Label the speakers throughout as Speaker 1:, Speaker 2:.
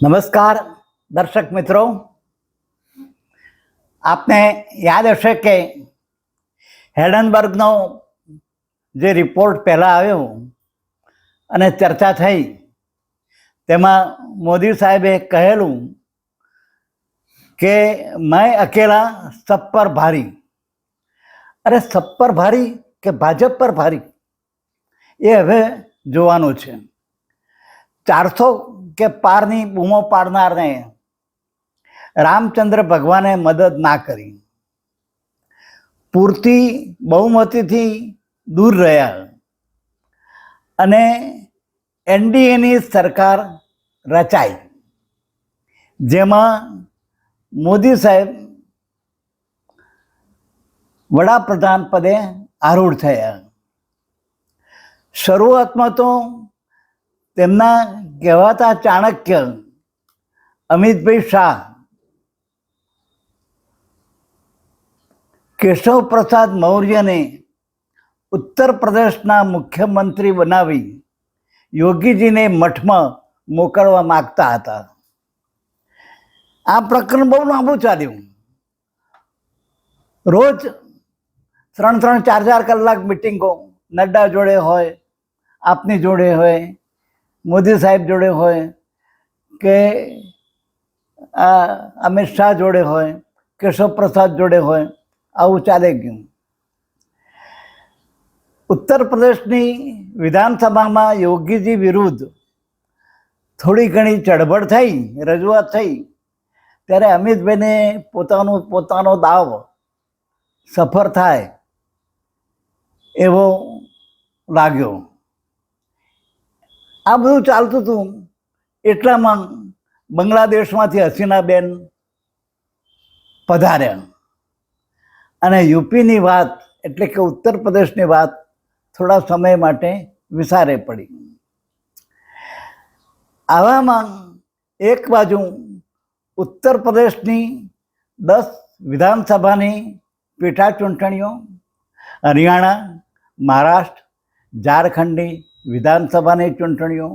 Speaker 1: નમસ્કાર, દર્શક મિત્રો. આપને યાદ હશે કે હેડનબર્ગનો જે રિપોર્ટ પહેલાં આવ્યો અને ચર્ચા થઈ, તેમાં મોદી સાહેબે કહેલું કે મેં અકેલા સબ પર ભારી. અરે સબ પર ભારી કે ભાજપ પર ભારી? એ હવે જોવાનું છે. ચારસો કે પારની બૂમો પાડનારને રામચંદ્ર ભગવાને મદદ ના કરી. પૂરતી બહુમતીથી દૂર રહ્યા. અને એનડીએની સરકાર રચાઈ. જેમાં મોદી સાહેબ વડાપ્રધાન પદે આરૂઢ થયા. શરૂઆતમાં તો તેમના કહેવાતા ચાણક્ય અમિતભાઈ શાહ, કેશવ પ્રસાદ મૌર્યને ઉત્તર પ્રદેશના મુખ્યમંત્રી બનાવી યોગીજીને મઠમાં મોકલવા માગતા હતા. આ પ્રકરણ બહુ લાંબુ ચાલ્યું. રોજ ત્રણ ત્રણ ચાર ચાર કલાક મિટિંગો, નડ્ડા જોડે હોય, આપની જોડે હોય મોદી સાહેબ જોડે હોય કે આ અમિત શાહ જોડે હોય, કેશવ પ્રસાદ જોડે હોય, આવું ચાલે ગયું. ઉત્તર પ્રદેશની વિધાનસભામાં યોગીજી વિરુદ્ધ થોડી ઘણી ચળબળ થઈ, રજૂઆત થઈ, ત્યારે અમિતભાઈને પોતાનો પોતાનો દાવ સફળ થાય એવો લાગ્યો. આ બધું ચાલતું હતું. એટલામાં બાંગ્લાદેશમાંથી હસીનાબેન પધાર્યા. અને યુપીની વાત એટલે કે ઉત્તર પ્રદેશની વાત થોડા સમય માટે વિસારે પડી. આવામાં એક બાજુ ઉત્તર પ્રદેશની દસ વિધાનસભાની પેટા ચૂંટણીઓ હરિયાણા, મહારાષ્ટ્ર, ઝારખંડની વિધાનસભાની ચૂંટણીઓ,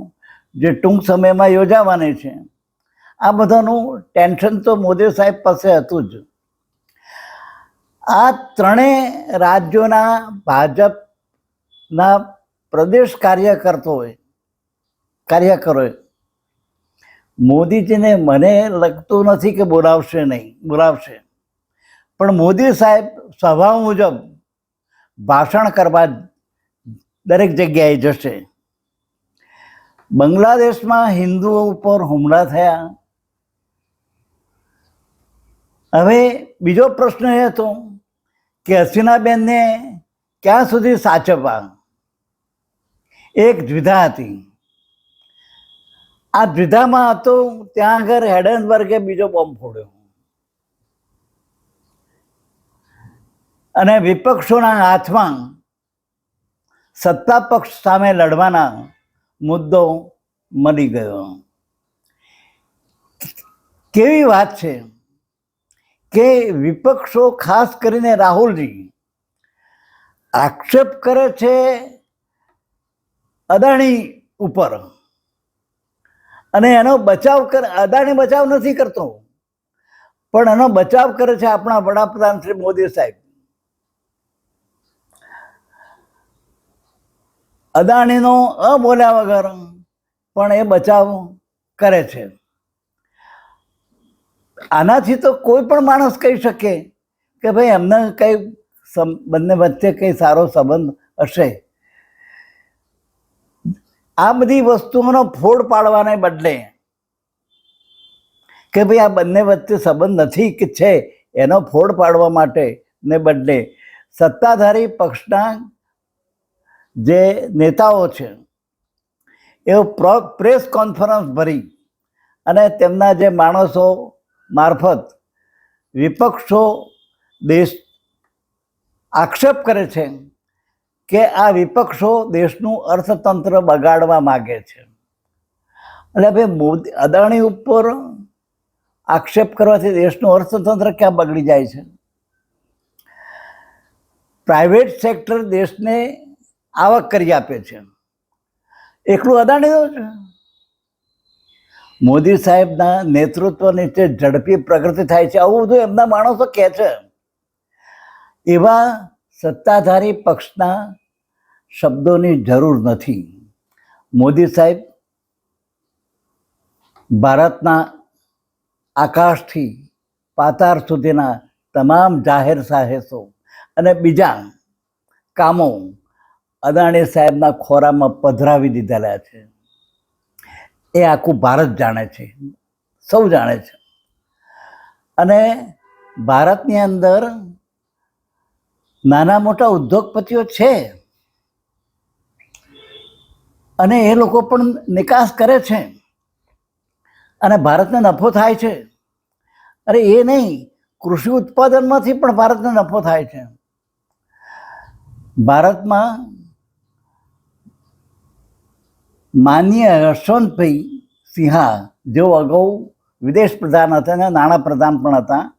Speaker 1: જે ટૂંક સમયમાં યોજાવાની છે. આ બધાનું ટેન્શન તો મોદી સાહેબ પાસે હતું જ. આ ત્રણેય રાજ્યોના ભાજપના પ્રદેશ કાર્યકર્તાઓએ કાર્યકરોએ મોદીજીને મને લગતું નથી કે બોલાવશે નહીં, બોલાવશે. પણ મોદી સાહેબ સ્વભાવ મુજબ ભાષણ કરવા દરેક જગ્યાએ જશે. બાંગ્લાદેશમાં હિન્દુઓ ઉપર હુમલા થયા. હવે બીજો પ્રશ્ન એ હતો કે હસીનાબેનને ક્યાં સુધી સાચવવા? એક દ્વિધા હતી. આ દ્વિધામાં હતો, ત્યાં આગળ હેડનબર્ગે બીજો બોમ્બ ફોડ્યો. અને વિપક્ષોના હાથમાં સત્તા પક્ષ સામે લડવાના મુદ્દો મળી ગયો. કેવી વાત છે કે વિપક્ષો ખાસ કરીને રાહુલજી આક્ષેપ કરે છે અદાણી ઉપર. અને એનો બચાવ કરે, અદાણી બચાવ નથી કરતો. પણ એનો બચાવ કરે છે આપણા વડાપ્રધાન શ્રી મોદી સાહેબ. અદાણીનો અબોલ્યા બોલ્યા વગર પણ એ બચાવ કરે છે. આનાથી તો કોઈ પણ માણસ કહી શકે કે ભાઈ એમને કંઈ બંને વચ્ચે કંઈ સારો સંબંધ હશે. આ બધી વસ્તુઓનો ફોડ પાડવાને બદલે કે ભાઈ આ બંને વચ્ચે સંબંધ નથી કે છે, એનો ફોડ પાડવા માટે ને બદલે સત્તાધારી પક્ષના જે નેતાઓ છે, એઓ પ્રો- પ્રેસ કોન્ફરન્સ ભરી અને તેમના જે માણસો મારફત વિપક્ષો દેશ આક્ષેપ કરે છે કે આ વિપક્ષો દેશનું અર્થતંત્ર બગાડવા માગે છે. એટલે ભાઈ મોદી, અદાણી ઉપર આક્ષેપ કરવાથી દેશનું અર્થતંત્ર ક્યાં બગડી જાય છે? પ્રાઇવેટ સેક્ટર દેશને આવક કરી આપે છે. એકલું અદાણી છે? મોદી સાહેબના નેતૃત્વ નીચે ઝડપી પ્રગતિ થાય છે. આવું બધું એમના માણસો કહે છે. એવા સત્તાધારી પક્ષના શબ્દોની જરૂર નથી. મોદી સાહેબ ભારતના આકાશથી પાતાર સુધીના તમામ જાહેર સાહસો અને બીજા કામો અદાણી સાહેબના ખોરામાં પધરાવી દીધેલા છે. એ આખું ભારત જાણે છે. સૌ જાણે છે. અને ભારતની અંદર નાના મોટા ઉદ્યોગપતિઓ છે. અને એ લોકો પણ નિકાસ કરે છે. અને ભારતને નફો થાય છે. અરે એ નહીં, કૃષિ ઉત્પાદનમાંથી પણ ભારતને નફો થાય છે. ભારતમાં માનનીય યશવંતભાઈ સિંહા, જેઓ અગાઉ વિદેશ પ્રધાન હતા અને નાણાં પ્રધાન પણ હતા,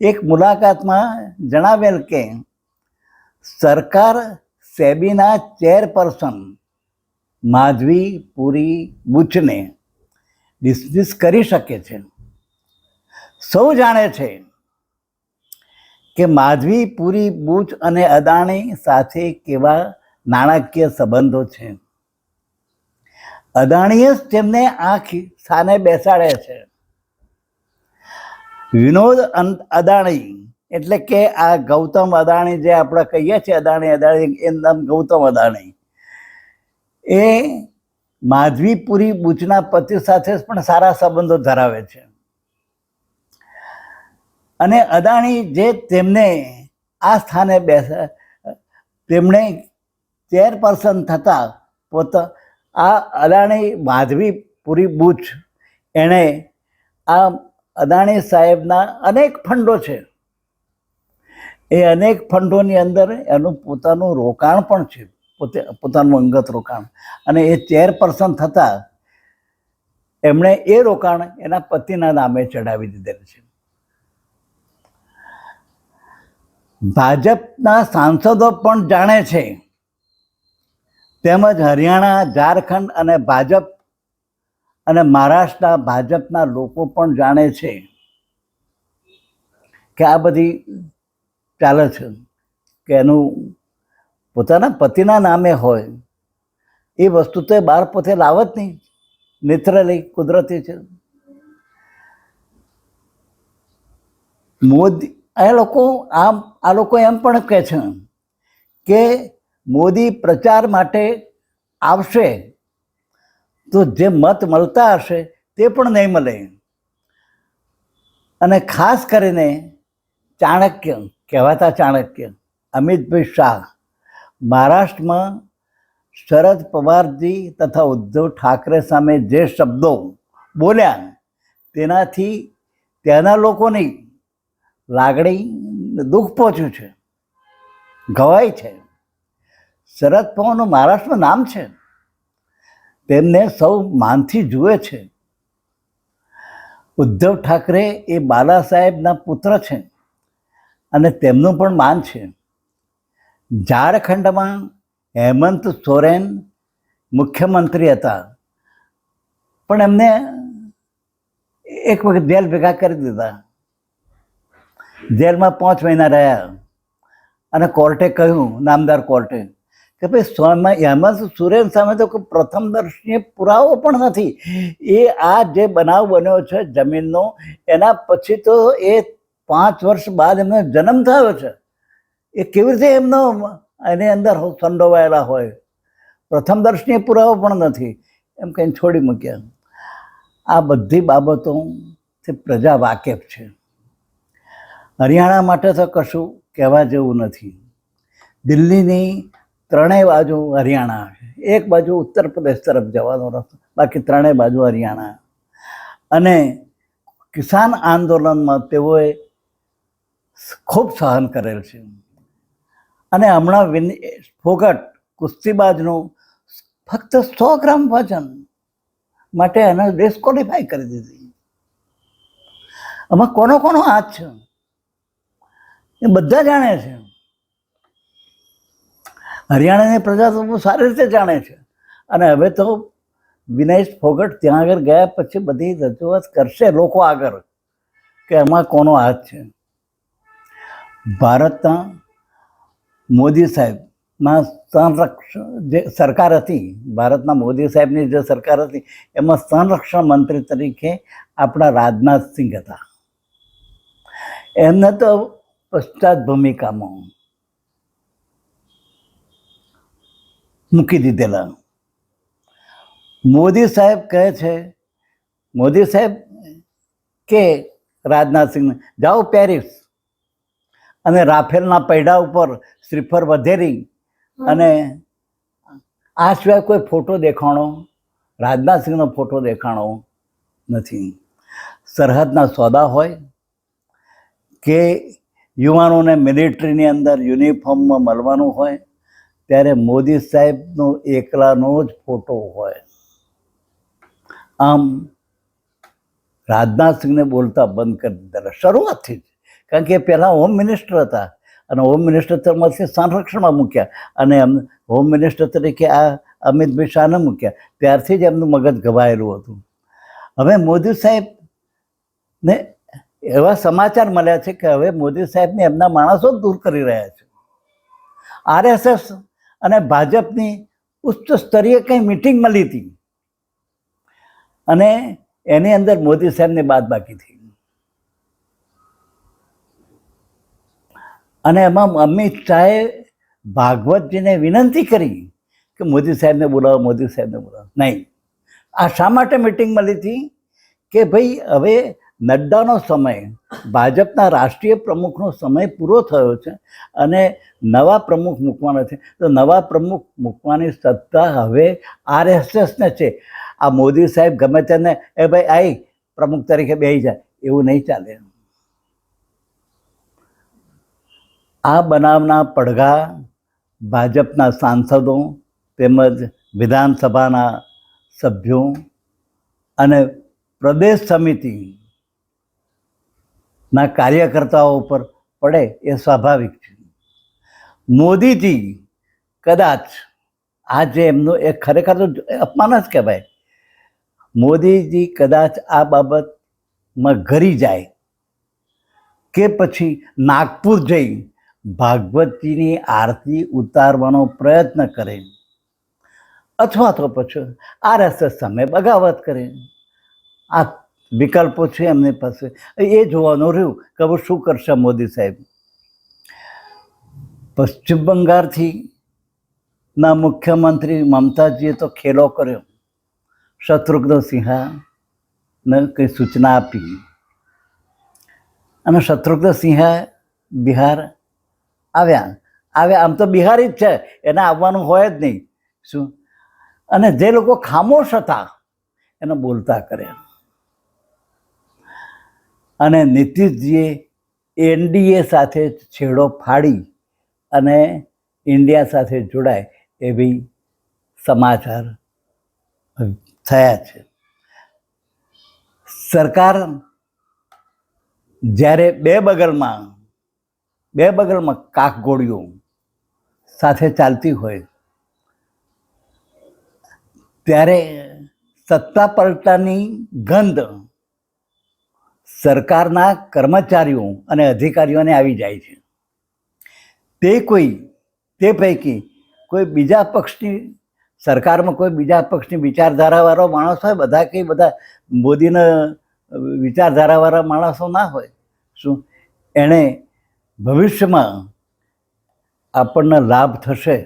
Speaker 1: એક મુલાકાતમાં જણાવેલ કે, સરકાર સેબીના ચેરપર્સન માધવી પુરી બુચને ડિસમિસ કરી શકે છે. સૌ જાણે છે કે માધવી પુરી બુચ અને અદાણી સાથે કેવા નાણાકીય સંબંધો છે. અદાણીએ જ તેમને આ સ્થાને બેસાડે છે. વિનોદ અદાણી એટલે કે આ ગૌતમ અદાણી જે આપણે કહીએ છીએ અદાણી અદાણી એ નામ ગૌતમ અદાણી. એ માધવીપુરી બુચના પતિ સાથે પણ સારા સંબંધો ધરાવે છે. અને અદાણી જે તેમને આ સ્થાને બેસે તેમણે ચેરપર્સન થતા પોતા આ અદાણી માધવીપુરી બુચ એણે આ અદાણી સાહેબના અનેક ફંડો છે. એ અનેક ફંડોની અંદર એનું પોતાનું રોકાણ પણ છે. પોતે પોતાનું અંગત રોકાણ. અને એ ચેરપર્સન થતાં એમણે એ રોકાણ એના પતિના નામે ચડાવી દીધેલ છે. ભાજપના સાંસદો પણ જાણે છે તેમજ હરિયાણા, ઝારખંડ અને ભાજપ અને મહારાષ્ટ્રના ભાજપના લોકો પણ જાણે છે કે આ બધી ચાલે છે, કે એનું પોતાના પતિના નામે હોય, એ વસ્તુ તો એ બહાર પોતે લાવત નહીં. નેચરલી કુદરતી છે. મોદી એ લોકો, આમ, આ લોકો એમ પણ કહે છે કે મોદી પ્રચાર માટે આવશે, તો જે મત મળતા હશે તે પણ નહીં મળે. અને ખાસ કરીને ચાણક્ય, કહેવાતા ચાણક્ય, અમિતભાઈ શાહ, મહારાષ્ટ્રમાં શરદ પવારજી તથા ઉદ્ધવ ઠાકરે સામે જે શબ્દો બોલ્યા તેનાથી ત્યાંના લોકોની લાગણી દુઃખ પહોંચ્યું છે, ગવાય છે. શરદ પવારનું મહારાષ્ટ્રમાં નામ છે. તેમને સૌ માનથી જુએ છે. ઉદ્ધવ ઠાકરે એ બાલા સાહેબના પુત્ર છે અને તેમનું પણ માન છે. ઝારખંડમાં હેમંત સોરેન મુખ્યમંત્રી હતા. પણ એમને એક વખત જેલ ભેગા કરી દીધા. જેલમાં પાંચ મહિના રહ્યા અને કોર્ટે કહ્યું, નામદાર કોર્ટે કે ભાઈ સ્વામી હેમંત સુરેન સામે તો કોઈ પ્રથમ દર્શનીય પુરાવો પણ નથી. એ આ જે બનાવ બન્યો છે જમીનનો, એના પછી તો એ પાંચ વર્ષ બાદ એમનો જન્મ થયો છે. એ કેવી રીતે એમનો એની અંદર સંડોવાયેલા હોય? પ્રથમ દર્શનીય પુરાવો પણ નથી. એમ કંઈ છોડી મૂક્યા. આ બધી બાબતોથી પ્રજા વાકેફ છે. હરિયાણા માટે તો કશું કહેવા જેવું નથી. દિલ્હીની ત્રણેય બાજુ હરિયાણા એક બાજુ ઉત્તર પ્રદેશ તરફ જવાનો રસ્તો, બાકી ત્રણેય બાજુ હરિયાણા અને કિસાન આંદોલનમાં તેઓએ ખૂબ સહન કરેલ છે. અને હમણાં વિન, ફોગટ, કુસ્તીબાજનું ફક્ત સો ગ્રામ વજન માટે એને ડિસ્કોલિફાઈ કરી દીધી. આમાં કોનો કોનો હાથ છે? એ બધા જાણે છે. હરિયાણાની પ્રજા તો બહુ સારી રીતે જાણે છે. અને હવે તો વિનેશ ફોગટ ત્યાં આગળ ગયા પછી બધી રજૂઆત કરશે લોકો આગળ કે એમાં કોનો હાથ છે. ભારતના મોદી સાહેબના સંરક્ષણ જે સરકાર હતી, ભારતના મોદી સાહેબની જે સરકાર હતી, એમાં સંરક્ષણ મંત્રી તરીકે આપણા રાજનાથસિંહ હતા. એમને તો પશ્ચાત ભૂમિકામાં મૂકી દીધેલા. મોદી સાહેબ કહે છે મોદી સાહેબ કે રાજનાથસિંહને જાઓ પેરિસ અને રાફેલના પૈડા ઉપર શ્રીફર વધેરી અને આ સિવાય કોઈ ફોટો દેખાણો રાજનાથસિંહનો ફોટો દેખાણો નથી. સરહદના સોદા હોય કે યુવાનોને મિલિટરીની અંદર યુનિફોર્મમાં મળવાનું હોય ત્યારે મોદી સાહેબનો એકલાનો જ ફોટો હોય. આમ રાજનાથસિંહને બોલતા બંધ કરી દીધા. શરૂઆતથી જ. કારણ કે પહેલાં હોમ મિનિસ્ટર હતા અને હોમ મિનિસ્ટર તરફથી સંરક્ષણમાં મૂક્યા અને એમ હોમ મિનિસ્ટર તરીકે આ અમિતભાઈ શાહને મૂક્યા. ત્યારથી જ એમનું મગજ ગભાયેલું હતું. હવે મોદી સાહેબને એવા સમાચાર મળ્યા છે કે હવે મોદી સાહેબને એમના માણસો જ દૂર કરી રહ્યા છે. આરએસએસ અને ભાજપની ઉચ્ચ સ્તરીય કંઈ મિટિંગ મળી હતી. અને એની અંદર મોદી સાહેબની બાદ બાકી થઈ. અને એમાં અમિત શાહે ભાગવતજીને વિનંતી કરી કે મોદી સાહેબને બોલાવો, મોદી સાહેબને બોલાવો. નહીં. આ શા માટે મિટિંગ મળી હતી? કે ભાઈ હવે નડ્ડાનો સમય, ભાજપના રાષ્ટ્રીય પ્રમુખનો સમય પૂરો થયો છે અને નવા પ્રમુખ મૂકવાના છે. તો નવા પ્રમુખ મૂકવાની સત્તા હવે આરએસએસને છે. આ મોદી સાહેબ ગમે તેને, એ ભાઈ આઈ, પ્રમુખ તરીકે બેસી જાય એવું નહીં ચાલે. આ બનાવના પડઘા ભાજપના સાંસદો તેમજ વિધાનસભાના સભ્યો અને પ્રદેશ સમિતિ ના કાર્યકર્તાઓ ઉપર પડે એ સ્વાભાવિક છે. મોદીજી કદાચ આ જે એમનું એ ખરેખર તો અપમાન જ કહેવાય. મોદીજી કદાચ આ બાબતમાં ઘરી જાય કે પછી નાગપુર જઈ ભાગવતજીની આરતી ઉતારવાનો પ્રયત્ન કરે અથવા તો પછી આરએસએસ સામે બગાવત કરે. આ વિકલ્પો છે એમની પાસે. એ જોવાનું રહ્યું કે હવે શું કરશે મોદી સાહેબ? પશ્ચિમ બંગાળથી ના મુખ્યમંત્રી મમતાજીએ તો ખેલો કર્યો. શત્રુઘ્ન સિંહાને કંઈ સૂચના આપી. અને શત્રુઘ્ન સિંહા બિહાર આવ્યા. આવ્યા, આમ તો બિહારી જ છે. એને આવવાનું હોય જ નહીં. શું? અને જે લોકો ખામોશ હતા, એને બોલતા કર્યા. અને નીતિશજીએ એનડીએ સાથે છેડો ફાડી અને ઇન્ડિયા સાથે જોડાય એવી સમાચાર થયા છે. સરકાર જ્યારે બે બગલમાં બે બગલમાં કાકગોળીઓ સાથે ચાલતી હોય, ત્યારે સત્તા પલટાની ગંધ સરકારના કર્મચારીઓ અને અધિકારીઓને આવી જાય છે. તે કોઈ, તે પૈકી કોઈ બીજા પક્ષની, સરકારમાં કોઈ બીજા પક્ષની વિચારધારાવાળો માણસ હોય, બધા કંઈ બધા મોદીના વિચારધારાવાળા માણસો ના હોય, શું? એણે ભવિષ્યમાં આપણને લાભ થશે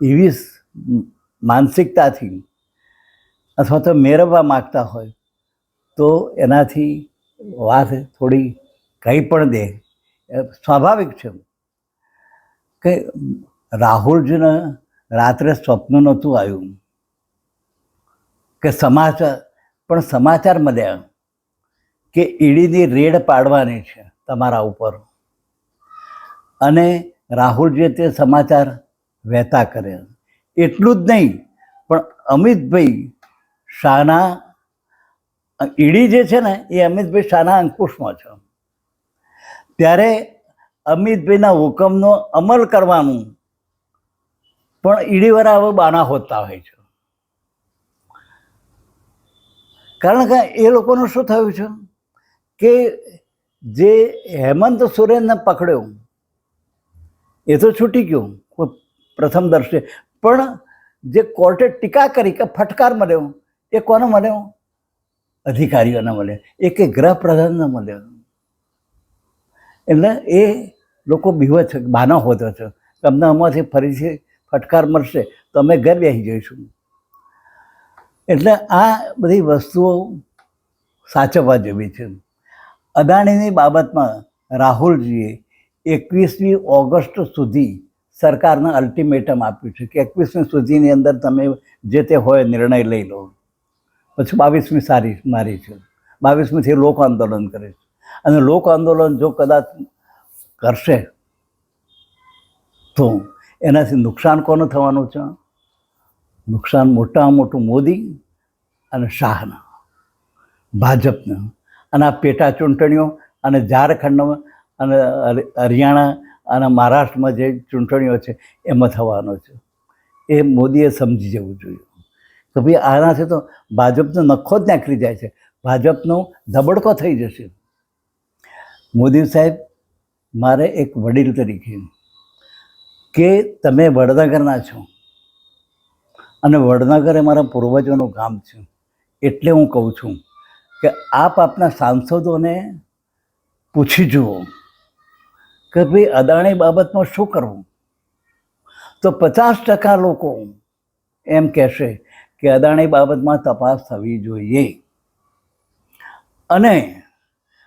Speaker 1: એવી માનસિકતાથી, અથવા તો મેળવવા માગતા હોય, તો એનાથી વાત થોડી કંઈ પણ દે. સ્વાભાવિક છે. કે રાહુલજીને રાત્રે સ્વપ્ન નહોતું આવ્યું. કે સમાચાર, પણ સમાચાર મળ્યા કે ઈડીની રેડ પાડવાની છે તમારા ઉપર. અને રાહુલજીએ તે સમાચાર વહેતા કર્યા. એટલું જ નહીં, પણ અમિતભાઈ શાહના ઈડી જે છે ને, એ અમિતભાઈ શાહના અંકુશમાં છે. ત્યારે અમિતભાઈના હુકમનો અમલ કરવાનું પણ ઈડીવાળા હવે બાના હોતા હોય છે. કારણ કે એ લોકોનું શું થયું છે કે જે હેમંત સોરેનને પકડ્યો, એ તો છૂટી ગયો, પ્રથમ દર્શે. પણ જે કોર્ટે ટીકા કરી કે ફટકાર મળ્યો, એ કોને મળ્યો? અધિકારીઓને એક એક ગ્રહ ગૃહપ્રધાનને મળે. એટલે એ લોકો બીવે છે બાનો હોતો છે તમને આમાંથી ફરીથી ફટકાર મળશે, તો અમે ઘર બેસી જઈશું. એટલે આ બધી વસ્તુઓ સાચવવા જેવી છે. અદાણીની બાબતમાં રાહુલજીએ એકવીસમી ઓગસ્ટ સુધી સરકારને અલ્ટિમેટમ આપ્યું છે કે એકવીસમી સુધીની અંદર તમે જે તે હોય નિર્ણય લઈ લો. પછી બાવીસમી સારી મારી છે. બાવીસમીથી લોક આંદોલન કરે છે. અને લોક આંદોલન જો કદાચ કરશે, તો એનાથી નુકસાન કોને થવાનું છે? નુકસાન મોટામાં મોટું મોદી અને શાહના, ભાજપને. અને આ પેટા ચૂંટણીઓ અને ઝારખંડમાં અને હરિયાણા અને મહારાષ્ટ્રમાં જે ચૂંટણીઓ છે, એમાં થવાનો છે. એ મોદીએ સમજી જવું જોઈએ. તો ભાઈ આનાથી તો ભાજપનો નખો જ નાખી જાય છે. ભાજપનો ધબડકો થઈ જશે. મોદી સાહેબ, મારે એક વડીલ તરીકે કે તમે વડનગરના છો અને વડનગર એ મારા પૂર્વજોનું ગામ છે એટલે હું કહું છું કે આપ આપના સાંસદોને પૂછી જુઓ કે ભાઈ અદાણી બાબતમાં શું કરવું? તો પચાસ ટકા લોકો એમ કહેશે કે અદાણી બાબતમાં તપાસ થવી જોઈએ. અને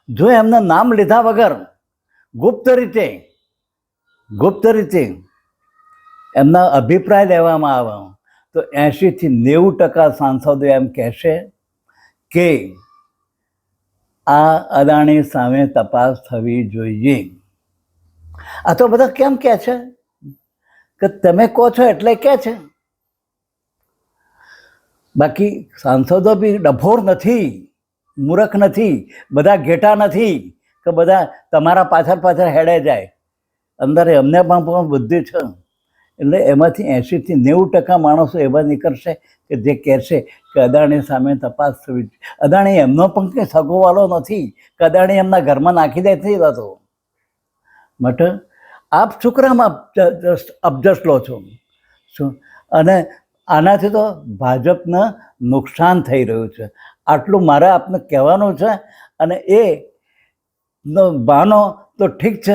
Speaker 1: જો એમના નામ લીધા વગર ગુપ્ત રીતે ગુપ્ત રીતે એમના અભિપ્રાય લેવામાં આવે, તો એંશીથી નેવું ટકા સાંસદો એમ કહેશે કે આ અદાણી સામે તપાસ થવી જોઈએ. આ તો બધા કેમ કહે છે? કે તમે કહો છો એટલે કહે છે. બાકી સાંસદો બી ડભોર નથી, મૂરખ નથી, બધા ઘેટા નથી કે બધા તમારા પાછળ પાછળ હેડે જાય. અંદર એમને પણ બુદ્ધિ છે. એટલે એમાંથી એંશીથી નેવું ટકા માણસો એવા નીકળશે કે જે કહેશે કે અદાણી સામે તપાસ થવી. અદાણી એમનો પણ કંઈ સગોવાળો નથી કે અદાણી એમના ઘરમાં નાખી દે નથી થતો માટે આપ છોકરામાં અબજસ લો છો. શું? અને આનાથી તો ભાજપને નુકસાન થઈ રહ્યું છે. આટલું મારે આપને કહેવાનું છે અને એ બાનો તો ઠીક છે.